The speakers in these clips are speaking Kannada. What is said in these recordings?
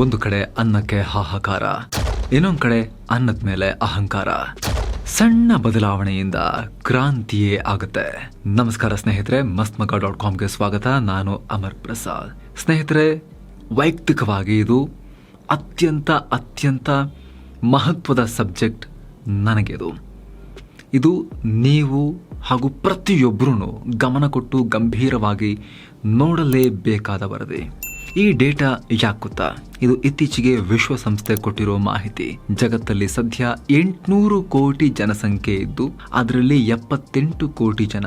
ಒಂದು ಕಡೆ ಅನ್ನಕ್ಕೆ ಹಾಹಾಕಾರ, ಇನ್ನೊಂದು ಕಡೆ ಅನ್ನದ ಮೇಲೆ ಅಹಂಕಾರ. ಸಣ್ಣ ಬದಲಾವಣೆಯಿಂದ ಕ್ರಾಂತಿಯೇ ಆಗುತ್ತೆ. ನಮಸ್ಕಾರ ಸ್ನೇಹಿತರೆ ಮಸ್ತ್ ಮಗ ಡಾಟ್ ಕಾಮ್ಗೆ ಸ್ವಾಗತ. ನಾನು ಅಮರ್ ಪ್ರಸಾದ್. ಸ್ನೇಹಿತರೆ, ವೈಯಕ್ತಿಕವಾಗಿ ಇದು ಅತ್ಯಂತ ಅತ್ಯಂತ ಮಹತ್ವದ ಸಬ್ಜೆಕ್ಟ್ ನನಗಿದು. ಇದು ನೀವು ಹಾಗೂ ಪ್ರತಿಯೊಬ್ಬರೂ ಗಮನ ಕೊಟ್ಟು ಗಂಭೀರವಾಗಿ ನೋಡಲೇಬೇಕಾದ ವರದಿ. ಈ ಡೇಟಾ ಯಾಕುತ್ತಾ ಇದು ಇತ್ತೀಚೆಗೆ ವಿಶ್ವಸಂಸ್ಥೆ ಕೊಟ್ಟಿರೋ ಮಾಹಿತಿ. ಜಗತ್ತಲ್ಲಿ ಸದ್ಯ ಎಂಟುನೂರು ಕೋಟಿ ಜನಸಂಖ್ಯೆ ಇದ್ದು, ಅದರಲ್ಲಿ ಎಪ್ಪತ್ತೆಂಟು ಕೋಟಿ ಜನ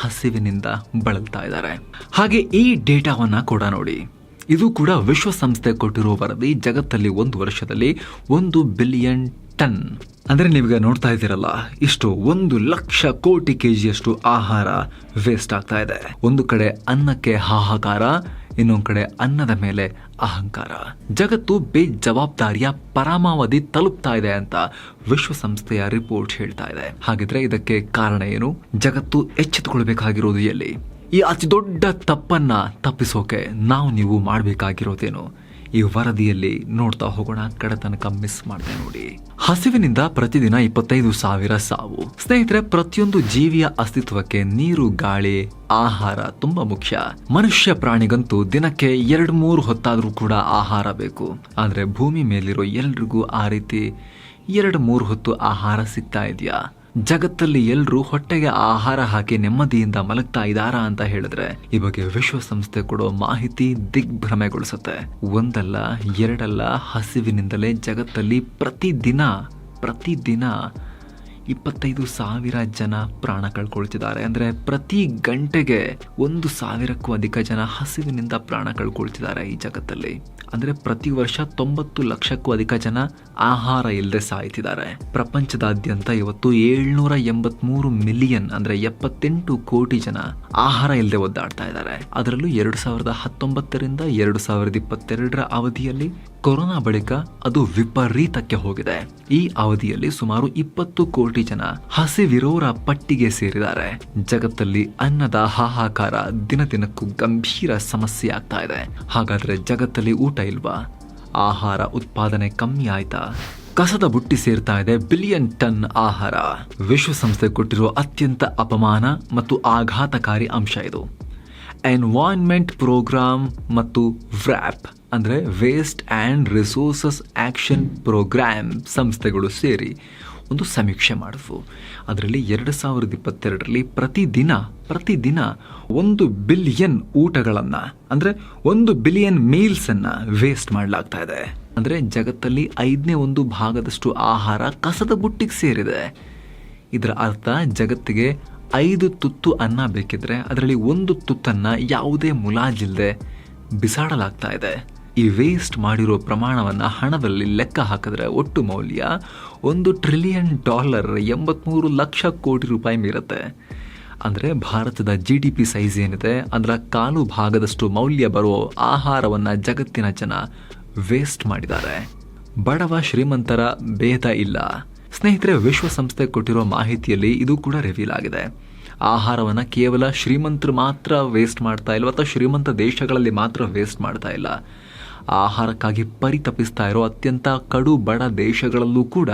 ಹಸಿವಿನಿಂದ ಬಳಲ್ತಾ ಇದ್ದಾರೆ. ಹಾಗೆ ಈ ಡೇಟಾವನ್ನ ಕೂಡ ನೋಡಿ. ಇದು ಕೂಡ ವಿಶ್ವಸಂಸ್ಥೆ ಕೊಟ್ಟಿರೋ ವರದಿ. ಜಗತ್ತಲ್ಲಿ ಒಂದು ವರ್ಷದಲ್ಲಿ ಒಂದು ಬಿಲಿಯನ್ ಟನ್. ಅಂದ್ರೆ ನೀವೀಗ ನೋಡ್ತಾ ಇದ್ದೀರಲ್ಲ, ಇಷ್ಟು ಒಂದು ಲಕ್ಷ ಕೋಟಿ ಕೆಜಿಯಷ್ಟು ಆಹಾರ ವೇಸ್ಟ್ ಆಗ್ತಾ ಇದೆ. ಒಂದು ಕಡೆ ಅನ್ನಕ್ಕೆ ಹಾಹಾಕಾರ ಇನ್ನೊಂದು ಕಡೆ ಅನ್ನದ ಮೇಲೆ ಅಹಂಕಾರ. ಜಗತ್ತು ಬೇಜವಾಬ್ದಾರಿಯ ಪರಮಾವಧಿ ತಲುಪ್ತಾ ಇದೆ ಅಂತ ವಿಶ್ವಸಂಸ್ಥೆಯ ರಿಪೋರ್ಟ್ ಹೇಳ್ತಾ ಇದೆ. ಹಾಗಿದ್ರೆ ಇದಕ್ಕೆ ಕಾರಣ ಏನು? ಜಗತ್ತು ಎಚ್ಚೆತ್ತುಕೊಳ್ಬೇಕಾಗಿರೋದು ಎಲ್ಲಿ? ಈ ಅತಿ ದೊಡ್ಡ ತಪ್ಪನ್ನ ತಪ್ಪಿಸೋಕೆ ನಾವು ನೀವು ಮಾಡಬೇಕಾಗಿರೋದೇನು? ಈ ವರದಿಯಲ್ಲಿ ನೋಡ್ತಾ ಹೋಗೋಣ. ಕಡೆ ತನಕ ಮಿಸ್ ಮಾಡಿದೆ ನೋಡಿ. ಹಸಿವಿನಿಂದ ಪ್ರತಿದಿನ ಇಪ್ಪತ್ತೈದು ಸಾವಿರ ಸಾವು. ಸ್ನೇಹಿತರೆ, ಪ್ರತಿಯೊಂದು ಜೀವಿಯ ಅಸ್ತಿತ್ವಕ್ಕೆ ನೀರು, ಗಾಳಿ, ಆಹಾರ ತುಂಬಾ ಮುಖ್ಯ. ಮನುಷ್ಯ ಪ್ರಾಣಿಗಂತೂ ದಿನಕ್ಕೆ ಎರಡು ಮೂರು ಹೊತ್ತಾದ್ರೂ ಕೂಡ ಆಹಾರ ಬೇಕು. ಆದ್ರೆ ಭೂಮಿ ಮೇಲಿರೋ ಎಲ್ರಿಗೂ ಆ ರೀತಿ ಎರಡು ಮೂರು ಹೊತ್ತು ಆಹಾರ ಸಿಗ್ತಾ ಇದೆಯಾ? ಜಗತ್ತಲ್ಲಿ ಎಲ್ಲರೂ ಹೊಟ್ಟೆಗೆ ಆಹಾರ ಹಾಕಿ ನೆಮ್ಮದಿಯಿಂದ ಮಲಗ್ತಾ ಇದ್ದಾರಾ ಅಂತ ಹೇಳಿದ್ರೆ ಈ ಬಗ್ಗೆ ವಿಶ್ವಸಂಸ್ಥೆ ಕೊಡೋ ಮಾಹಿತಿ ದಿಗ್ಭ್ರಮೆಗೊಳಿಸುತ್ತೆ. ಒಂದಲ್ಲ, ಎರಡಲ್ಲ, ಹಸಿವಿನಿಂದಲೇ ಜಗತ್ತಲ್ಲಿ ಪ್ರತಿದಿನ ಪ್ರತಿದಿನ ಇಪ್ಪತ್ತೈದು ಸಾವಿರ ಜನ ಪ್ರಾಣ ಕಳ್ಕೊಳ್ತಿದ್ದಾರೆ. ಅಂದ್ರೆ ಪ್ರತಿ ಗಂಟೆಗೆ ಒಂದು ಸಾವಿರಕ್ಕೂ ಅಧಿಕ ಜನ ಹಸಿವಿನಿಂದ ಪ್ರಾಣ ಕಳ್ಕೊಳ್ತಿದ್ದಾರೆ ಈ ಜಗತ್ತಲ್ಲಿ. ಅಂದ್ರೆ ಪ್ರತಿ ವರ್ಷ ತೊಂಬತ್ತು ಲಕ್ಷಕ್ಕೂ ಅಧಿಕ ಜನ ಆಹಾರ ಇಲ್ಲದೆ ಸಾಯ್ತಿದ್ದಾರೆ. ಪ್ರಪಂಚದಾದ್ಯಂತ ಇವತ್ತು ಏಳ್ನೂರ ಎಂಬತ್ಮೂರು ಮಿಲಿಯನ್ ಅಂದ್ರೆ ಎಪ್ಪತ್ತೆಂಟು ಕೋಟಿ ಜನ ಆಹಾರ ಇಲ್ಲದೆ ಒದ್ದಾಡ್ತಾ ಇದ್ದಾರೆ. ಅದರಲ್ಲೂ ಎರಡು ಸಾವಿರದ ಹತ್ತೊಂಬತ್ತರಿಂದ ಎರಡು ಸಾವಿರದ ಇಪ್ಪತ್ತೆರಡರ ಅವಧಿಯಲ್ಲಿ ಕೊರೋನಾ ಬಳಿಕ ಅದು ವಿಪರೀತಕ್ಕೆ ಹೋಗಿದೆ. ಈ ಅವಧಿಯಲ್ಲಿ ಸುಮಾರು ಇಪ್ಪತ್ತು ಕೋಟಿ ಜನ ಹಸಿವಿರೋರ ಪಟ್ಟಿಗೆ ಸೇರಿದ್ದಾರೆ. ಜಗತ್ತಲ್ಲಿ ಅನ್ನದ ಹಾಹಾಕಾರ ದಿನ ದಿನಕ್ಕೂ ಗಂಭೀರ ಸಮಸ್ಯೆ ಆಗ್ತಾ ಇದೆ. ಹಾಗಾದ್ರೆ ಜಗತ್ತಲ್ಲಿ ಊಟ ಇಲ್ವಾ? ಆಹಾರ ಉತ್ಪಾದನೆ ಕಮ್ಮಿ ಆಯ್ತಾ? ಕಸದ ಬುಟ್ಟಿ ಸೇರ್ತಾ ಇದೆ ಬಿಲಿಯನ್ ಟನ್ ಆಹಾರ. ವಿಶ್ವಸಂಸ್ಥೆ ಕೊಟ್ಟಿರುವ ಅತ್ಯಂತ ಅಪಮಾನ ಮತ್ತು ಆಘಾತಕಾರಿ ಅಂಶ ಇದು. ಎನ್ವಾನ್ಮೆಂಟ್ ಪ್ರೋಗ್ರಾಮ್ ಮತ್ತು ವ್ರ್ಯಾಪ್, ಅಂದರೆ waste and resources action programme ಸಂಸ್ಥೆಗಳು ಸೇರಿ. ಒಂದು ಸಮೀಕ್ಷೆ ಮಾಡಿದ್ವು. ಅದರಲ್ಲಿ ಎರಡು ಸಾವಿರದ ಇಪ್ಪತ್ತೆರಡರಲ್ಲಿ ಪ್ರತಿದಿನ ಪ್ರತಿದಿನ ಒಂದು ಬಿಲಿಯನ್ ಊಟಗಳನ್ನು, ಅಂದರೆ ಒಂದು ಬಿಲಿಯನ್ ಮೀಲ್ಸನ್ನು ವೇಸ್ಟ್ ಮಾಡಲಾಗ್ತಾ ಇದೆ. ಅಂದರೆ ಜಗತ್ತಲ್ಲಿ ಐದನೇ ಒಂದು ಭಾಗದಷ್ಟು ಆಹಾರ ಕಸದ ಬುಟ್ಟಿಗೆ ಸೇರಿದೆ. ಇದರ ಅರ್ಥ ಜಗತ್ತಿಗೆ ಐದು ತುತ್ತು ಅನ್ನ ಬೇಕಿದ್ರೆ ಅದರಲ್ಲಿ ಒಂದು ತುತ್ತನ್ನು ಯಾವುದೇ ಮುಲಾಜಿಲ್ಲದೆ ಬಿಸಾಡಲಾಗ್ತಾ ಇದೆ. ಈ ವೇಸ್ಟ್ ಮಾಡಿರೋ ಪ್ರಮಾಣವನ್ನು ಹಣದಲ್ಲಿ ಲೆಕ್ಕ ಹಾಕಿದ್ರೆ ಒಟ್ಟು ಮೌಲ್ಯ ಒಂದು ಟ್ರಿಲಿಯನ್ ಡಾಲರ್ ಎಂಬತ್ಮೂರು ಲಕ್ಷ ಕೋಟಿ ರೂಪಾಯಿ ಮೀರುತ್ತೆ. ಅಂದರೆ ಭಾರತದ ಜಿ ಡಿ ಪಿ ಸೈಜ್ ಏನಿದೆ, ಅದರ ಕಾಲು ಭಾಗದಷ್ಟು ಮೌಲ್ಯ ಬರೋ ಆಹಾರವನ್ನು ಜಗತ್ತಿನ ಜನ ವೇಸ್ಟ್ ಮಾಡಿದ್ದಾರೆ. ಬಡವ ಶ್ರೀಮಂತರ ಭೇದ ಇಲ್ಲ. ಸ್ನೇಹಿತರೆ, ವಿಶ್ವಸಂಸ್ಥೆ ಕೊಟ್ಟಿರೋ ಮಾಹಿತಿಯಲ್ಲಿ ಇದು ಕೂಡ ರಿವೀಲ್ ಆಗಿದೆ. ಆಹಾರವನ್ನು ಕೇವಲ ಶ್ರೀಮಂತರು ಮಾತ್ರ ವೇಸ್ಟ್ ಮಾಡ್ತಾ ಇಲ್ಲ ಅಥವಾ ಶ್ರೀಮಂತ ದೇಶಗಳಲ್ಲಿ ಮಾತ್ರ ವೇಸ್ಟ್ ಮಾಡ್ತಾ ಇಲ್ಲ? ಆಹಾರಕ್ಕಾಗಿ ಪರಿತಪಿಸ್ತಾ ಇರೋ ಅತ್ಯಂತ ಕಡು ಬಡ ದೇಶಗಳಲ್ಲೂ ಕೂಡ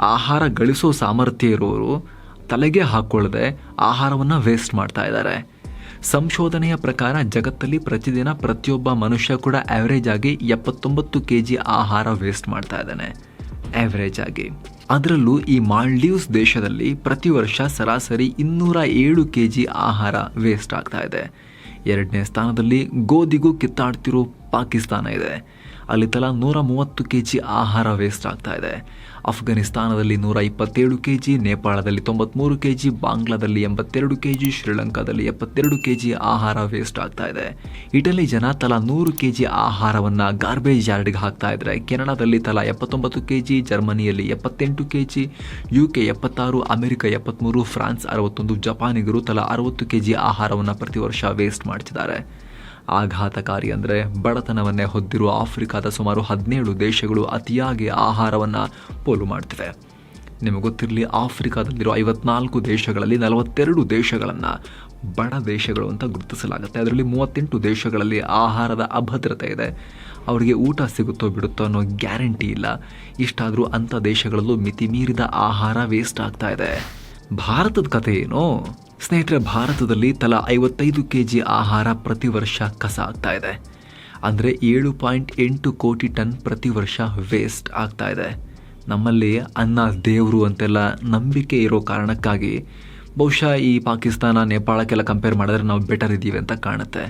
ಆಹಾರ ಗಳಿಸೋ ಸಾಮರ್ಥ್ಯ ಇರೋರು ತಲೆಗೆ ಹಾಕೊಳ್ಳದೆ ಆಹಾರವನ್ನು ವೇಸ್ಟ್ ಮಾಡ್ತಾ ಇದ್ದಾರೆ. ಸಂಶೋಧನೆಯ ಪ್ರಕಾರ ಜಗತ್ತಲ್ಲಿ ಪ್ರತಿದಿನ ಪ್ರತಿಯೊಬ್ಬ ಮನುಷ್ಯ ಕೂಡ ಆ್ಯಾವ್ರೇಜ್ ಆಗಿ ಎಪ್ಪತ್ತೊಂಬತ್ತು ಕೆ ಜಿ ಆಹಾರ ವೇಸ್ಟ್ ಮಾಡ್ತಾ ಇದ್ದಾನೆ. ಆ್ಯಾವ್ರೇಜ್ ಆಗಿ. ಅದರಲ್ಲೂ ಈ ಮಾಲ್ಡೀವ್ಸ್ ದೇಶದಲ್ಲಿ ಪ್ರತಿ ವರ್ಷ ಸರಾಸರಿ ಇನ್ನೂರ ಏಳು ಕೆ ಜಿ ಆಹಾರ ವೇಸ್ಟ್ ಆಗ್ತಾ ಇದೆ. ಎರಡನೇ ಸ್ಥಾನದಲ್ಲಿ ಗೋಧಿಗೂ ಕಿತ್ತಾಡ್ತಿರೋ ಪಾಕಿಸ್ತಾನ ಇದೆ. ಅಲ್ಲಿ ತಲಾ ನೂರ ಮೂವತ್ತು ಕೆ ಜಿ ಆಹಾರ ವೇಸ್ಟ್ ಆಗ್ತಾ ಇದೆ. ಅಫ್ಘಾನಿಸ್ತಾನದಲ್ಲಿ ನೂರ ಇಪ್ಪತ್ತೇಳು ಕೆ ಜಿ ನೇಪಾಳದಲ್ಲಿ ತೊಂಬತ್ಮೂರು ಕೆ ಜಿ ಬಾಂಗ್ಲಾದಲ್ಲಿ ಎಂಬತ್ತೆರಡು ಕೆ ಜಿ ಶ್ರೀಲಂಕಾದಲ್ಲಿ ಎಪ್ಪತ್ತೆರಡು ಕೆ ಜಿ ಆಹಾರ ವೇಸ್ಟ್ ಆಗ್ತಾ ಇದೆ. ಇಟಲಿ ಜನ ತಲಾ ನೂರು ಕೆ ಜಿ ಆಹಾರವನ್ನು ಗಾರ್ಬೇಜ್ ಯಾರ್ಡ್ಗೆ ಹಾಕ್ತಾ ಇದ್ದಾರೆ ಕೆನಡಾದಲ್ಲಿ ತಲಾ ಎಪ್ಪತ್ತೊಂಬತ್ತು ಕೆ ಜಿ ಜರ್ಮನಿಯಲ್ಲಿ ಎಪ್ಪತ್ತೆಂಟು ಕೆ ಜಿ ಯು ಕೆ ಎಪ್ಪತ್ತಾರು, ಅಮೆರಿಕ ಎಪ್ಪತ್ತ್ಮೂರು ಫ್ರಾನ್ಸ್ ಅರವತ್ತೊಂದು, ಜಪಾನಿಗರು ತಲಾ ಅರವತ್ತು ಕೆ ಜಿ ಆಹಾರವನ್ನು ಪ್ರತಿ ವರ್ಷ ವೇಸ್ಟ್ ಮಾಡ್ತಿದ್ದಾರೆ. ಆಘಾತಕಾರಿ ಅಂದರೆ ಬಡತನವನ್ನೇ ಹೊದ್ದಿರುವ ಆಫ್ರಿಕಾದ ಸುಮಾರು ಹದಿನೇಳು ದೇಶಗಳು ಅತಿಯಾಗಿ ಆಹಾರವನ್ನು ಪೋಲು ಮಾಡ್ತಿವೆ. ನಿಮಗೆ ಗೊತ್ತಿರಲಿ ಆಫ್ರಿಕಾದಲ್ಲಿರೋ ಐವತ್ನಾಲ್ಕು ದೇಶಗಳಲ್ಲಿ ನಲವತ್ತೆರಡು ದೇಶಗಳನ್ನು ಬಡ ದೇಶಗಳು ಅಂತ ಗುರುತಿಸಲಾಗುತ್ತೆ. ಅದರಲ್ಲಿ ಮೂವತ್ತೆಂಟು ದೇಶಗಳಲ್ಲಿ ಆಹಾರದ ಅಭದ್ರತೆ ಇದೆ. ಅವರಿಗೆ ಊಟ ಸಿಗುತ್ತೋ ಬಿಡುತ್ತೋ ಅನ್ನೋ ಗ್ಯಾರಂಟಿ ಇಲ್ಲ. ಇಷ್ಟಾದರೂ ಅಂಥ ದೇಶಗಳಲ್ಲೂ ಮಿತಿ ಮೀರಿದ ಆಹಾರ ವೇಸ್ಟ್ ಆಗ್ತಾ ಇದೆ. ಭಾರತದ ಕಥೆ ಏನು? ಸ್ನೇಹಿತರೆ, ಭಾರತದಲ್ಲಿ ತಲಾ ಐವತ್ತೈದು ಕೆ ಜಿ ಆಹಾರ ಪ್ರತಿ ವರ್ಷ ಕಸ ಆಗ್ತಾ ಇದೆ. ಅಂದರೆ ಏಳು ಪಾಯಿಂಟ್ ಎಂಟು ಕೋಟಿ ಟನ್ ಪ್ರತಿ ವರ್ಷ ವೇಸ್ಟ್ ಆಗ್ತಾ ಇದೆ. ನಮ್ಮಲ್ಲಿ ಅನ್ನ, ದೇವರು ಅಂತೆಲ್ಲ ನಂಬಿಕೆ ಇರೋ ಕಾರಣಕ್ಕಾಗಿ ಬಹುಶಃ ಈ ಪಾಕಿಸ್ತಾನ, ನೇಪಾಳಕ್ಕೆಲ್ಲ ಕಂಪೇರ್ ಮಾಡಿದ್ರೆ ನಾವು ಬೆಟರ್ ಇದ್ದೀವಿ ಅಂತ ಕಾಣುತ್ತೆ.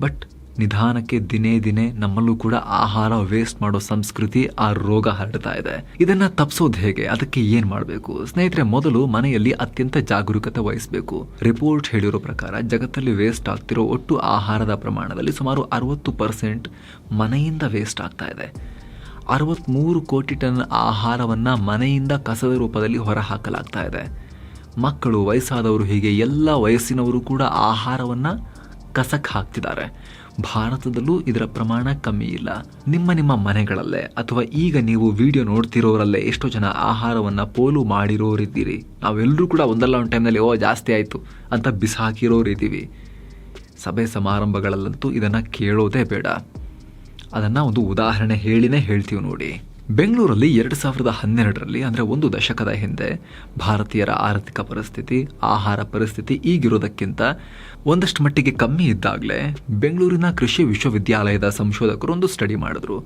ಬಟ್ ನಿಧಾನಕ್ಕೆ ದಿನೇ ದಿನೇ ನಮ್ಮಲ್ಲೂ ಕೂಡ ಆಹಾರ ವೇಸ್ಟ್ ಮಾಡೋ ಸಂಸ್ಕೃತಿ ಆ ರೋಗ ಹರಡ್ತಾ ಇದೆ. ಇದನ್ನ ತಪ್ಪಿಸೋದು ಹೇಗೆ? ಅದಕ್ಕೆ ಏನ್ ಮಾಡಬೇಕು? ಸ್ನೇಹಿತರೆ, ಮೊದಲು ಮನೆಯಲ್ಲಿ ಅತ್ಯಂತ ಜಾಗರೂಕತೆ ವಹಿಸಬೇಕು. ರಿಪೋರ್ಟ್ ಹೇಳಿರೋ ಪ್ರಕಾರ ಜಗತ್ತಲ್ಲಿ ವೇಸ್ಟ್ ಆಗ್ತಿರೋ ಒಟ್ಟು ಆಹಾರದ ಪ್ರಮಾಣದಲ್ಲಿ ಸುಮಾರು ಅರವತ್ತು ಪರ್ಸೆಂಟ್ ಮನೆಯಿಂದ ವೇಸ್ಟ್ ಆಗ್ತಾ ಇದೆ. ಅರವತ್ತ್ಮೂರು ಕೋಟಿ ಟನ್ ಆಹಾರವನ್ನು ಮನೆಯಿಂದ ಕಸದ ರೂಪದಲ್ಲಿ ಹೊರಹಾಕಲಾಗ್ತಾ ಇದೆ. ಮಕ್ಕಳು, ವಯಸ್ಸಾದವರು ಹೀಗೆ ಎಲ್ಲ ವಯಸ್ಸಿನವರು ಕೂಡ ಆಹಾರವನ್ನು ಕಸಕ್ಕೆ ಹಾಕ್ತಿದ್ದಾರೆ. ಭಾರತದಲ್ಲೂ ಇದರ ಪ್ರಮಾಣ ಕಮ್ಮಿ ಇಲ್ಲ. ನಿಮ್ಮ ನಿಮ್ಮ ಮನೆಗಳಲ್ಲೇ ಅಥವಾ ಈಗ ನೀವು ವಿಡಿಯೋ ನೋಡ್ತಿರೋರಲ್ಲೇ ಎಷ್ಟೋ ಜನ ಆಹಾರವನ್ನು ಪೋಲು ಮಾಡಿರೋರಿದ್ದೀರಿ. ನಾವೆಲ್ಲರೂ ಕೂಡ ಒಂದಲ್ಲ ಒಂದು ಟೈಮ್ನಲ್ಲಿ, ಓ, ಜಾಸ್ತಿ ಆಯಿತು ಅಂತ ಬಿಸಾಕಿರೋರಿದ್ದೀವಿ. ಸಭೆ ಸಮಾರಂಭಗಳಲ್ಲಂತೂ ಇದನ್ನು ಕೇಳೋದೇ ಬೇಡ. ಅದನ್ನು ಒಂದು ಉದಾಹರಣೆ ಹೇಳಿನೇ ಹೇಳ್ತೀವಿ ನೋಡಿ. ಬೆಂಗಳೂರಲ್ಲಿ ಎರಡು ಸಾವಿರದ ಹನ್ನೆರಡರಲ್ಲಿ, ಅಂದರೆ ಒಂದು ದಶಕದ ಹಿಂದೆ, ಭಾರತೀಯರ ಆರ್ಥಿಕ ಪರಿಸ್ಥಿತಿ, ಆಹಾರ ಪರಿಸ್ಥಿತಿ ಈಗಿರೋದಕ್ಕಿಂತ ಒಂದಷ್ಟು ಮಟ್ಟಿಗೆ ಕಮ್ಮಿ ಇದ್ದಾಗಲೇ ಬೆಂಗಳೂರಿನ ಕೃಷಿ ವಿಶ್ವವಿದ್ಯಾಲಯದ ಸಂಶೋಧಕರು ಒಂದು ಸ್ಟಡಿ ಮಾಡಿದ್ರು.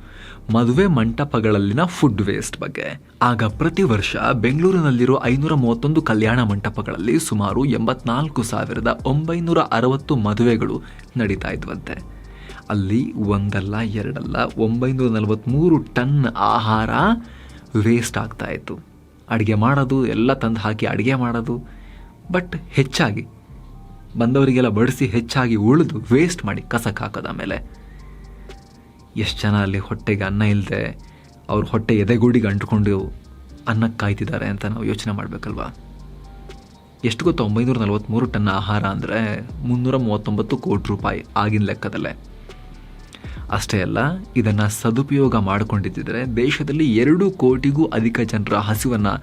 ಮದುವೆ ಮಂಟಪಗಳಲ್ಲಿನ ಫುಡ್ ವೇಸ್ಟ್ ಬಗ್ಗೆ. ಆಗ ಪ್ರತಿ ವರ್ಷ ಬೆಂಗಳೂರಿನಲ್ಲಿರೋ ಐನೂರ ಮೂವತ್ತೊಂದು ಕಲ್ಯಾಣ ಮಂಟಪಗಳಲ್ಲಿ ಸುಮಾರು ಎಂಬತ್ನಾಲ್ಕು ಸಾವಿರದ ಒಂಬೈನೂರ ಅರವತ್ತು ಮದುವೆಗಳು ನಡೀತಾ ಇದ್ವಂತೆ. ಅಲ್ಲಿ ಒಂದಲ್ಲ, ಎರಡಲ್ಲ, ಒಂಬೈನೂರ ನಲವತ್ತ್ಮೂರು ಟನ್ ಆಹಾರ ವೇಸ್ಟ್ ಆಗ್ತಾ ಇತ್ತು. ಅಡುಗೆ ಮಾಡೋದು, ಎಲ್ಲ ತಂದು ಹಾಕಿ ಅಡುಗೆ ಮಾಡೋದು. ಬಟ್ ಹೆಚ್ಚಾಗಿ, ಬಂದವರಿಗೆಲ್ಲ ಬಡಿಸಿ ಹೆಚ್ಚಾಗಿ ಉಳಿದು ವೇಸ್ಟ್ ಮಾಡಿ ಕಸಕ್ಕೆ ಹಾಕೋದು ಆಮೇಲೆ. ಎಷ್ಟು ಜನ ಅಲ್ಲಿ ಹೊಟ್ಟೆಗೆ ಅನ್ನ ಇಲ್ಲದೆ ಅವ್ರ ಹೊಟ್ಟೆ ಎದೆಗೂಡಿಗೆ ಅಂಟ್ಕೊಂಡು ಅನ್ನಕ್ಕೆ ಕಾಯ್ತಿದ್ದಾರೆ ಅಂತ ನಾವು ಯೋಚನೆ ಮಾಡಬೇಕಲ್ವಾ? ಎಷ್ಟು ಗೊತ್ತು, ಒಂಬೈನೂರ ನಲವತ್ತ್ಮೂರು ಟನ್ ಆಹಾರ ಅಂದರೆ ಮುನ್ನೂರ ಮೂವತ್ತೊಂಬತ್ತು ಕೋಟಿ ರೂಪಾಯಿ ಆಗಿನ ಲೆಕ್ಕದಲ್ಲೇ. ಅಷ್ಟೇ ಅಲ್ಲ, ಇದನ್ನು ಸದುಪಯೋಗ ಮಾಡಿಕೊಂಡಿದ್ದರೆ ದೇಶದಲ್ಲಿ ಎರಡು ಕೋಟಿಗೂ ಅಧಿಕ ಜನರ ಹಸಿವನ್ನು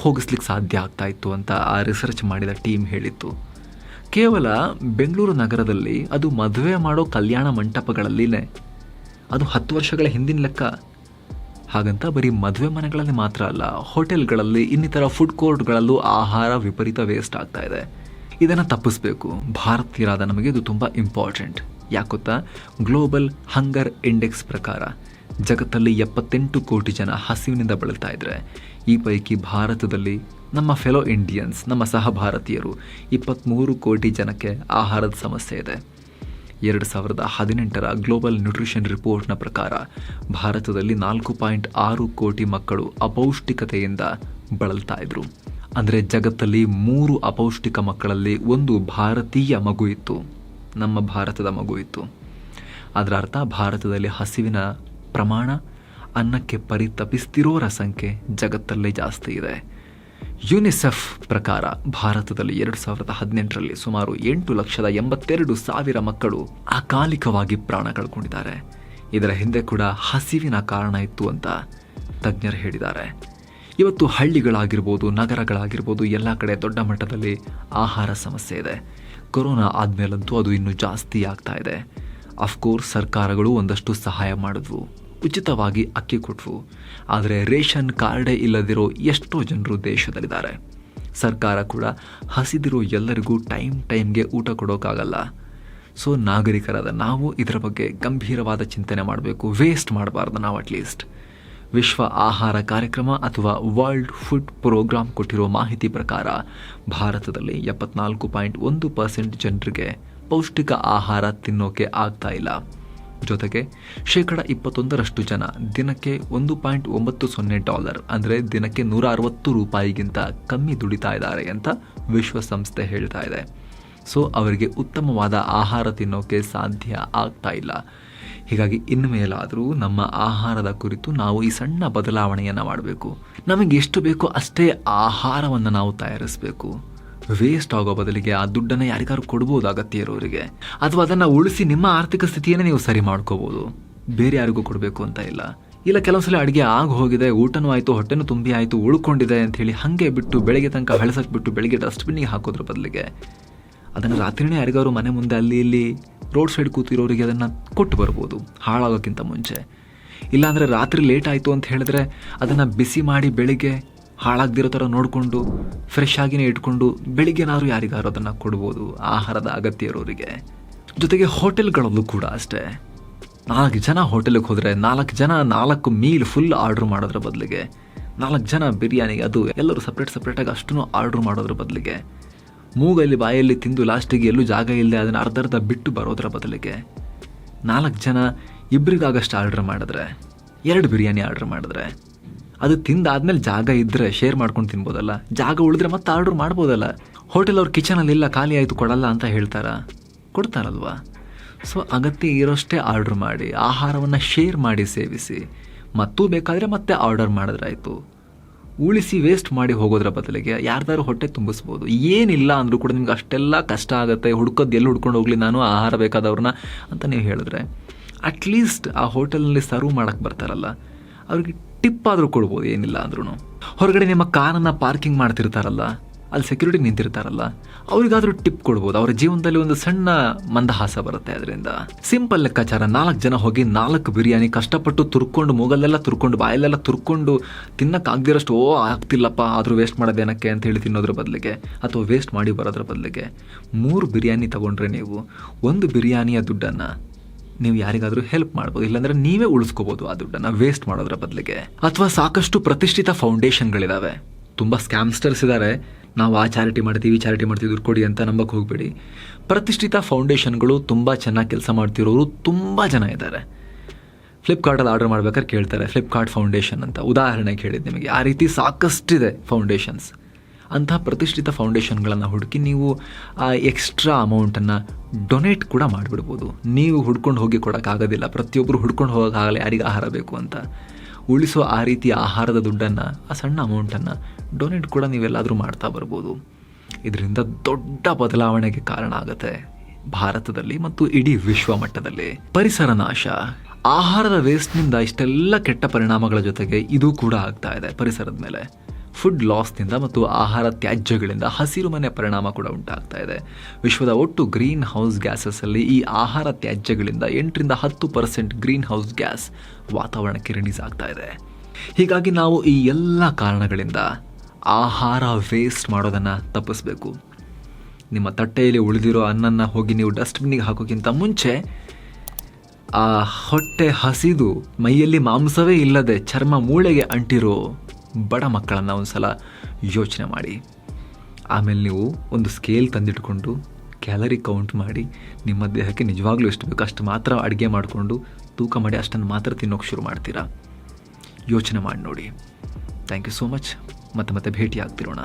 ಹೋಗಿಸ್ಲಿಕ್ಕೆ ಸಾಧ್ಯ ಆಗ್ತಾ ಇತ್ತು ಅಂತ ಆ ರಿಸರ್ಚ್ ಮಾಡಿದ ಟೀಮ್ ಹೇಳಿತ್ತು. ಕೇವಲ ಬೆಂಗಳೂರು ನಗರದಲ್ಲಿ ಅದು ಮದುವೆ ಮಾಡೋ ಕಲ್ಯಾಣ ಮಂಟಪಗಳಲ್ಲಿನೇ. ಅದು ಹತ್ತು ವರ್ಷಗಳ ಹಿಂದಿನ ಲೆಕ್ಕ. ಹಾಗಂತ ಬರೀ ಮದುವೆ ಮನೆಗಳಲ್ಲಿ ಮಾತ್ರ ಅಲ್ಲ, ಹೋಟೆಲ್ಗಳಲ್ಲಿ ಇನ್ನಿತರ ಫುಡ್ ಕೋರ್ಟ್ಗಳಲ್ಲೂ ಆಹಾರ ವಿಪರೀತ ವೇಸ್ಟ್ ಆಗ್ತಾ ಇದೆ. ಇದನ್ನು ತಪ್ಪಿಸ್ಬೇಕು. ಭಾರತೀಯರಾದ ನಮಗೆ ಇದು ತುಂಬ ಇಂಪಾರ್ಟೆಂಟ್ ಯಾಕೊತ್ತಾ? ಗ್ಲೋಬಲ್ ಹಂಗರ್ ಇಂಡೆಕ್ಸ್ ಪ್ರಕಾರ ಜಗತ್ತಲ್ಲಿ ಎಪ್ಪತ್ತೆಂಟು ಕೋಟಿ ಜನ ಹಸಿವಿನಿಂದ ಬಳಲ್ತಾ ಇದ್ದಾರೆ ಈ ಪೈಕಿ ಭಾರತದಲ್ಲಿ ನಮ್ಮ ಫೆಲೋ ಇಂಡಿಯನ್ಸ್ ನಮ್ಮ ಸಹ ಭಾರತೀಯರು ಇಪ್ಪತ್ತ್ಮೂರು ಕೋಟಿ ಜನಕ್ಕೆ ಆಹಾರದ ಸಮಸ್ಯೆ ಇದೆ. ಎರಡು ಸಾವಿರದ ಹದಿನೆಂಟರ ಗ್ಲೋಬಲ್ ನ್ಯೂಟ್ರಿಷನ್ ರಿಪೋರ್ಟ್ನ ಪ್ರಕಾರ ಭಾರತದಲ್ಲಿ ನಾಲ್ಕು ಪಾಯಿಂಟ್ ಆರು ಕೋಟಿ ಮಕ್ಕಳು ಅಪೌಷ್ಟಿಕತೆಯಿಂದ ಬಳಲ್ತಾ ಇದ್ರು. ಅಂದರೆ ಜಗತ್ತಲ್ಲಿ ಮೂರು ಅಪೌಷ್ಟಿಕ ಮಕ್ಕಳಲ್ಲಿ ಒಂದು ಭಾರತೀಯ ಮಗು ಇತ್ತು. ನಮ್ಮ ಭಾರತದ ಮಗು ಇತ್ತು. ಅದರ ಅರ್ಥ ಭಾರತದಲ್ಲಿ ಹಸಿವಿನ ಪ್ರಮಾಣ ಅನ್ನಕ್ಕೆ ಪರಿತಪಿಸ್ತಿರೋರ ಸಂಖ್ಯೆ ಜಗತ್ತಲ್ಲೇ ಜಾಸ್ತಿ ಇದೆ. ಯುನಿಸೆಫ್ ಪ್ರಕಾರ ಭಾರತದಲ್ಲಿ ಎರಡು ಸಾವಿರದ ಹದಿನೆಂಟರಲ್ಲಿ ಸುಮಾರು ಎಂಟು ಲಕ್ಷದ ಎಂಬತ್ತೆರಡು ಸಾವಿರ ಮಕ್ಕಳು ಅಕಾಲಿಕವಾಗಿ ಪ್ರಾಣ ಕಳ್ಕೊಂಡಿದ್ದಾರೆ. ಇದರ ಹಿಂದೆ ಕೂಡ ಹಸಿವಿನ ಕಾರಣ ಇತ್ತು ಅಂತ ತಜ್ಞರು ಹೇಳಿದ್ದಾರೆ. ಇವತ್ತು ಹಳ್ಳಿಗಳಾಗಿರ್ಬೋದು, ನಗರಗಳಾಗಿರ್ಬೋದು, ಎಲ್ಲ ಕಡೆ ದೊಡ್ಡ ಮಟ್ಟದಲ್ಲಿ ಆಹಾರ ಸಮಸ್ಯೆ ಇದೆ. ಕೊರೋನಾ ಆದಮೇಲಂತೂ ಅದು ಇನ್ನೂ ಜಾಸ್ತಿ ಆಗ್ತಾ ಇದೆ. ಅಫ್ಕೋರ್ಸ್ ಸರ್ಕಾರಗಳು ಒಂದಷ್ಟು ಸಹಾಯ ಮಾಡಿದ್ವು. ಉಚಿತವಾಗಿ ಅಕ್ಕಿ ಕೊಟ್ವು. ಆದರೆ ರೇಷನ್ ಕಾರ್ಡೇ ಇಲ್ಲದಿರೋ ಎಷ್ಟೋ ಜನರು ದೇಶದಲ್ಲಿದ್ದಾರೆ. ಸರ್ಕಾರ ಕೂಡ ಹಸಿದಿರೋ ಎಲ್ಲರಿಗೂ ಟೈಮ್ ಟೈಮ್ಗೆ ಊಟ ಕೊಡೋಕ್ಕಾಗಲ್ಲ ಸೊ ನಾಗರಿಕರಾದ ನಾವು ಇದರ ಬಗ್ಗೆ ಗಂಭೀರವಾದ ಚಿಂತನೆ ಮಾಡಬೇಕು. ವೇಸ್ಟ್ ಮಾಡಬಾರ್ದು ನಾವು ಅಟ್ಲೀಸ್ಟ್ ವಿಶ್ವ ಆಹಾರ ಕಾರ್ಯಕ್ರಮ ಅಥವಾ ವರ್ಲ್ಡ್ ಫುಡ್ ಪ್ರೋಗ್ರಾಮ್ ಕೊಟ್ಟಿರೋ ಮಾಹಿತಿ ಪ್ರಕಾರ, ಭಾರತದಲ್ಲಿ ಎಪ್ಪತ್ನಾಲ್ಕು ಪಾಯಿಂಟ್ ಒಂದು ಪರ್ಸೆಂಟ್ ಜನರಿಗೆ ಪೌಷ್ಟಿಕ ಆಹಾರ ತಿನ್ನೋಕೆ ಆಗ್ತಾ ಇಲ್ಲ. ಜೊತೆಗೆ ಶೇಕಡ ಇಪ್ಪತ್ತೊಂದರಷ್ಟು ಜನ ದಿನಕ್ಕೆ ಒಂದು ಪಾಯಿಂಟ್ ಒಂಬತ್ತು ಸೊನ್ನೆ ಡಾಲರ್ ಅಂದರೆ ದಿನಕ್ಕೆ ನೂರ ಅರವತ್ತು ರೂಪಾಯಿಗಿಂತ ಕಮ್ಮಿ ದುಡಿತಾ ಇದ್ದಾರೆ ಅಂತ ವಿಶ್ವಸಂಸ್ಥೆ ಹೇಳ್ತಾ ಇದೆ. ಸೊ, ಅವರಿಗೆ ಉತ್ತಮವಾದ ಆಹಾರ ತಿನ್ನೋಕೆ ಸಾಧ್ಯ ಆಗ್ತಾ ಇಲ್ಲ. ಹೀಗಾಗಿ ಇನ್ನು ಮೇಲಾದರೂ ನಮ್ಮ ಆಹಾರದ ಕುರಿತು ನಾವು ಈ ಸಣ್ಣ ಬದಲಾವಣೆಯನ್ನು ಮಾಡಬೇಕು. ನಮಗೆ ಎಷ್ಟು ಬೇಕೋ ಅಷ್ಟೇ ಆಹಾರವನ್ನು ನಾವು ತಯಾರಿಸಬೇಕು. ವೇಸ್ಟ್ ಆಗೋ ಬದಲಿಗೆ ಆ ದುಡ್ಡನ್ನು ಯಾರಿಗಾರು ಕೊಡ್ಬೋದು ಅಗತ್ಯ ಇರೋರಿಗೆ. ಅಥವಾ ಅದನ್ನು ಉಳಿಸಿ ನಿಮ್ಮ ಆರ್ಥಿಕ ಸ್ಥಿತಿಯನ್ನೇ ನೀವು ಸರಿ ಮಾಡ್ಕೋಬೋದು. ಬೇರೆ ಯಾರಿಗೂ ಕೊಡಬೇಕು ಅಂತ ಇಲ್ಲ. ಇಲ್ಲ, ಕೆಲವೊಂದ್ಸಲ ಅಡುಗೆ ಆಗ ಹೋಗಿದೆ, ಊಟನೂ ಆಯಿತು, ಹೊಟ್ಟೆನೂ ತುಂಬಿ ಆಯಿತು, ಉಳ್ಕೊಂಡಿದೆ ಅಂತ ಹೇಳಿ ಹಾಗೆ ಬಿಟ್ಟು ಬೆಳಗ್ಗೆ ತನಕ ಹಳಸಕ್ಕೆ ಬಿಟ್ಟು ಬೆಳಗ್ಗೆ ಡಸ್ಟ್ಬಿನ್ನಿಗೆ ಹಾಕೋದ್ರ ಬದಲಿಗೆ. ಅದನ್ನು ರಾತ್ರಿನೇ ಯಾರಿಗಾದ್ರು ಮನೆ ಮುಂದೆ ಅಲ್ಲಿ ಇಲ್ಲಿ ರೋಡ್ ಸೈಡ್ ಕೂತಿರೋರಿಗೆ ಅದನ್ನು ಕೊಟ್ಟು ಬರ್ಬೋದು, ಹಾಳಾಗೋಕ್ಕಿಂತ ಮುಂಚೆ. ಇಲ್ಲಾಂದರೆ ರಾತ್ರಿ ಲೇಟ್ ಆಯಿತು ಅಂತ ಹೇಳಿದ್ರೆ ಅದನ್ನು ಬಿಸಿ ಮಾಡಿ ಬೆಳಿಗ್ಗೆ ಹಾಳಾಗದಿರೋ ಥರ ನೋಡಿಕೊಂಡು ಫ್ರೆಶ್ ಆಗಿನೇ ಇಟ್ಕೊಂಡು ಬೆಳಿಗ್ಗೆನಾದ್ರು ಯಾರಿಗಾರು ಅದನ್ನು ಕೊಡ್ಬೋದು, ಆಹಾರದ ಅಗತ್ಯ ಇರೋರಿಗೆ. ಜೊತೆಗೆ ಹೋಟೆಲ್ಗಳಲ್ಲೂ ಕೂಡ ಅಷ್ಟೇ. ನಾಲ್ಕು ಜನ ಹೋಟೆಲಿಗೆ ಹೋದರೆ ನಾಲ್ಕು ಜನ ನಾಲ್ಕು ಮೀಲ್ ಫುಲ್ ಆರ್ಡ್ರ್ ಮಾಡೋದ್ರ ಬದಲಿಗೆ. ನಾಲ್ಕು ಜನ ಬಿರಿಯಾನಿ, ಅದು ಎಲ್ಲರೂ ಸಪ್ರೇಟ್ ಸಪ್ರೇಟಾಗಿ ಅಷ್ಟೂ ಆರ್ಡ್ರ್ ಮಾಡೋದ್ರ ಬದಲಿಗೆ. ಮೂಗಲ್ಲಿ ಬಾಯಲ್ಲಿ ತಿಂದು ಲಾಸ್ಟಿಗೆ ಎಲ್ಲೂ ಜಾಗ ಇಲ್ಲದೆ ಅದನ್ನು ಅರ್ಧ ಅರ್ಧ ಬಿಟ್ಟು ಬರೋದ್ರ ಬದಲಿಗೆ ನಾಲ್ಕು ಜನ ಇಬ್ಬರಿಗಾಗಷ್ಟು ಆರ್ಡ್ರ್ ಮಾಡಿದ್ರೆ, ಎರಡು ಬಿರಿಯಾನಿ ಆರ್ಡ್ರ್ ಮಾಡಿದ್ರೆ, ಅದು ತಿಂದಾದ್ಮೇಲೆ ಜಾಗ ಇದ್ದರೆ ಶೇರ್ ಮಾಡ್ಕೊಂಡು ತಿನ್ಬೋದಲ್ಲ, ಜಾಗ ಉಳಿದ್ರೆ ಮತ್ತೆ ಆರ್ಡ್ರ್ ಮಾಡ್ಬೋದಲ್ಲ, ಹೋಟೆಲ್ ಅವ್ರ ಕಿಚನಲ್ಲಿ ಇಲ್ಲ, ಖಾಲಿ ಆಯಿತು, ಕೊಡಲ್ಲ ಅಂತ ಹೇಳ್ತಾರಾ? ಕೊಡ್ತಾರಲ್ವ? ಸೊ, ಅಗತ್ಯ ಇರೋಷ್ಟೇ ಆರ್ಡ್ರ್ ಮಾಡಿ, ಆಹಾರವನ್ನು ಶೇರ್ ಮಾಡಿ ಸೇವಿಸಿ, ಮತ್ತೂ ಬೇಕಾದರೆ ಮತ್ತೆ ಆರ್ಡರ್ ಮಾಡಿದ್ರಾಯ್ತು ಉಳಿಸಿ ವೇಸ್ಟ್ ಮಾಡಿ ಹೋಗೋದ್ರ ಬದಲಿಗೆ ಯಾರ್ದಾರು ಹೊಟ್ಟೆ ತುಂಬಿಸ್ಬೋದು. ಏನಿಲ್ಲ ಅಂದರೂ ಕೂಡ ನಿಮ್ಗೆ ಅಷ್ಟೆಲ್ಲ ಕಷ್ಟ ಆಗುತ್ತೆ. ಹುಡ್ಕೋದು ಎಲ್ಲಿ ಹುಡ್ಕೊಂಡು ಹೋಗಲಿ, ನಾನು ಆಹಾರ ಬೇಕಾದವ್ರನ್ನ ಅಂತ ನೀವು ಹೇಳಿದ್ರೆ ಅಟ್ಲೀಸ್ಟ್ ಆ ಹೋಟೆಲ್ನಲ್ಲಿ ಸರ್ವ್ ಮಾಡೋಕ್ಕೆ ಬರ್ತಾರಲ್ಲ, ಅವ್ರಿಗೆ ಟಿಪ್ ಆದರೂ ಕೊಡ್ಬೋದು ಏನಿಲ್ಲ ಅಂದ್ರೂ ಹೊರಗಡೆ ನಿಮ್ಮ ಕಾರನ್ನು ಪಾರ್ಕಿಂಗ್ ಮಾಡ್ತಿರ್ತಾರಲ್ಲ ಅಲ್ಲಿ ಸೆಕ್ಯೂರಿಟಿ ನಿಂತಿರ್ತಾರಲ್ಲ, ಅವ್ರಿಗಾದ್ರೂ ಟಿಪ್ ಕೊಡ್ಬೋದು. ಅವರ ಜೀವನದಲ್ಲಿ ಒಂದು ಸಣ್ಣ ಮಂದಹಾಸ ಬರುತ್ತೆ ಅದರಿಂದ. ಸಿಂಪಲ್ ಲೆಕ್ಕಾಚಾರ, ನಾಲ್ಕು ಜನ ಹೋಗಿ ನಾಲ್ಕು ಬಿರಿಯಾನಿ, ಕಷ್ಟಪಟ್ಟು ತುರ್ಕೊಂಡು, ಮೂಗಲ್ಲೆಲ್ಲ ತುರ್ಕೊಂಡು, ಬಾಯಲ್ಲೆಲ್ಲ ತುರ್ಕೊಂಡು ಆಗದಿರಷ್ಟು ಓ, ಆಗ್ತಿಲ್ಲಪ್ಪ, ಆದರೂ ವೇಸ್ಟ್ ಮಾಡೋದೇನಕ್ಕೆ ಅಂತ ಹೇಳಿ ತಿನ್ನೋದ್ರ ಬದಲಿಗೆ, ಅಥವಾ ವೇಸ್ಟ್ ಮಾಡಿ ಬರೋದ್ರ ಬದಲಿಗೆ, ಮೂರು ಬಿರಿಯಾನಿ ತಗೊಂಡ್ರೆ ನೀವು ಒಂದು ಬಿರಿಯಾನಿಯ ದುಡ್ಡನ್ನು ನೀವು ಯಾರಿಗಾದರೂ ಹೆಲ್ಪ್ ಮಾಡ್ಬೋದು. ಇಲ್ಲಾಂದರೆ ನೀವೇ ಉಳಿಸ್ಕೋಬೋದು ಆ ದುಡ್ಡನ್ನು ವೇಸ್ಟ್ ಮಾಡೋದ್ರ ಬದಲಿಗೆ. ಅಥವಾ ಸಾಕಷ್ಟು ಪ್ರತಿಷ್ಠಿತ ಫೌಂಡೇಶನ್ಗಳಿದ್ದಾವೆ ತುಂಬ ಸ್ಕ್ಯಾಮ್ಸ್ಟರ್ಸ್ ಇದ್ದಾರೆ ನಾವು ಆ ಚಾರಿಟಿ ಮಾಡ್ತೀವಿ ಚಾರಿಟಿ ಮಾಡ್ತೀವಿ, ದುಡ್ಡು ಕೊಡಿ ಅಂತ ನಂಬಕ್ಕೆ ಹೋಗಬೇಡಿ. ಪ್ರತಿಷ್ಠಿತ ಫೌಂಡೇಶನ್ಗಳು ತುಂಬ ಚೆನ್ನಾಗಿ ಕೆಲಸ ಮಾಡ್ತಿರೋರು ತುಂಬ ಜನ ಇದ್ದಾರೆ. ಫ್ಲಿಪ್ಕಾರ್ಟಲ್ಲಿ ಆರ್ಡರ್ ಮಾಡ್ಬೇಕಾದ್ರೆ ಕೇಳ್ತಾರೆ ಫ್ಲಿಪ್ಕಾರ್ಟ್ ಫೌಂಡೇಶನ್ ಅಂತ. ಉದಾಹರಣೆಗೆ ಹೇಳಿದ್ದು ನಿಮಗೆ. ಆ ರೀತಿ ಸಾಕಷ್ಟಿದೆ ಫೌಂಡೇಶನ್ಸ್ ಅಂತಹ ಪ್ರತಿಷ್ಠಿತ ಫೌಂಡೇಶನ್ಗಳನ್ನು ಹುಡುಕಿ ನೀವು ಆ ಎಕ್ಸ್ಟ್ರಾ ಅಮೌಂಟನ್ನು ಡೊನೇಟ್ ಕೂಡ ಮಾಡಿಬಿಡ್ಬೋದು. ನೀವು ಹುಡ್ಕೊಂಡು ಹೋಗಿ ಕೊಡೋಕ್ಕಾಗೋದಿಲ್ಲ. ಪ್ರತಿಯೊಬ್ಬರು ಹುಡ್ಕೊಂಡು ಹೋಗೋಕ್ಕಾಗಲ್ಲ. ಯಾರಿಗೆ ಆಹಾರ ಬೇಕು ಅಂತ. ಉಳಿಸೋ ಆ ರೀತಿಯ ಆಹಾರದ ದುಡ್ಡನ್ನು, ಆ ಸಣ್ಣ ಅಮೌಂಟನ್ನು ಡೊನೇಟ್ ಕೂಡ ನೀವೆಲ್ಲಾದರೂ ಮಾಡ್ತಾ ಬರ್ಬೋದು. ಇದರಿಂದ ದೊಡ್ಡ ಬದಲಾವಣೆಗೆ ಕಾರಣ ಆಗುತ್ತೆ. ಭಾರತದಲ್ಲಿ ಮತ್ತು ಇಡೀ ವಿಶ್ವ ಮಟ್ಟದಲ್ಲಿ ಪರಿಸರ ನಾಶ, ಆಹಾರದ ವೇಸ್ಟ್ನಿಂದ ಇಷ್ಟೆಲ್ಲ ಕೆಟ್ಟ ಪರಿಣಾಮಗಳ ಜೊತೆಗೆ ಇದು ಕೂಡ ಆಗ್ತಾ ಇದೆ ಪರಿಸರದ ಮೇಲೆ. ಫುಡ್ ಲಾಸ್ನಿಂದ ಮತ್ತು ಆಹಾರ ತ್ಯಾಜ್ಯಗಳಿಂದ ಹಸಿರು ಮನೆ ಪರಿಣಾಮ ಕೂಡ ಉಂಟಾಗ್ತಾ ಇದೆ. ವಿಶ್ವದ ಒಟ್ಟು ಗ್ರೀನ್ ಹೌಸ್ ಗ್ಯಾಸಸ್ಸಲ್ಲಿ ಈ ಆಹಾರ ತ್ಯಾಜ್ಯಗಳಿಂದ ಎಂಟರಿಂದ ಹತ್ತು ಪರ್ಸೆಂಟ್ ಗ್ರೀನ್ ಹೌಸ್ ಗ್ಯಾಸ್ ವಾತಾವರಣಕ್ಕೆ ರಿಲೀಸ್ ಆಗ್ತಾ ಇದೆ. ಹೀಗಾಗಿ ನಾವು ಈ ಎಲ್ಲ ಕಾರಣಗಳಿಂದ ಆಹಾರ ವೇಸ್ಟ್ ಮಾಡೋದನ್ನು ತಪ್ಪಿಸ್ಬೇಕು. ನಿಮ್ಮ ತಟ್ಟೆಯಲ್ಲಿ ಉಳಿದಿರೋ ಅನ್ನನ್ನು ಹೋಗಿ ನೀವು ಡಸ್ಟ್ಬಿನ್ನಿಗೆ ಹಾಕೋಕ್ಕಿಂತ ಮುಂಚೆ, ಆ ಹೊಟ್ಟೆ ಹಸಿದು ಮೈಯಲ್ಲಿ ಮಾಂಸವೇ ಇಲ್ಲದೆ ಚರ್ಮ ಮೂಳೆಗೆ ಅಂಟಿರೋ ಬಡ ಮಕ್ಕಳನ್ನು ಒಂದು ಸಲ ಯೋಚನೆ ಮಾಡಿ. ಆಮೇಲೆ ನೀವು ಒಂದು ಸ್ಕೇಲ್ ತಂದಿಟ್ಕೊಂಡು ಕ್ಯಾಲರಿ ಕೌಂಟ್ ಮಾಡಿ, ನಿಮ್ಮ ದೇಹಕ್ಕೆ ನಿಜವಾಗ್ಲೂ ಎಷ್ಟು ಬೇಕು ಅಷ್ಟು ಮಾತ್ರ ಅಡುಗೆ ಮಾಡಿಕೊಂಡು ತೂಕ ಮಾಡಿ ಅಷ್ಟನ್ನು ಮಾತ್ರ ತಿನ್ನೋಕ್ಕೆ ಶುರು ಮಾಡ್ತೀರಾ? ಯೋಚನೆ ಮಾಡಿ ನೋಡಿ. ಥ್ಯಾಂಕ್ ಯು ಸೋ ಮಚ್ ಮತ್ತೆ ಮತ್ತೆ ಭೇಟಿ ಆಗ್ತಿರೋಣ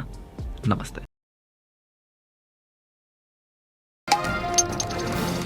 ನಮಸ್ತೆ.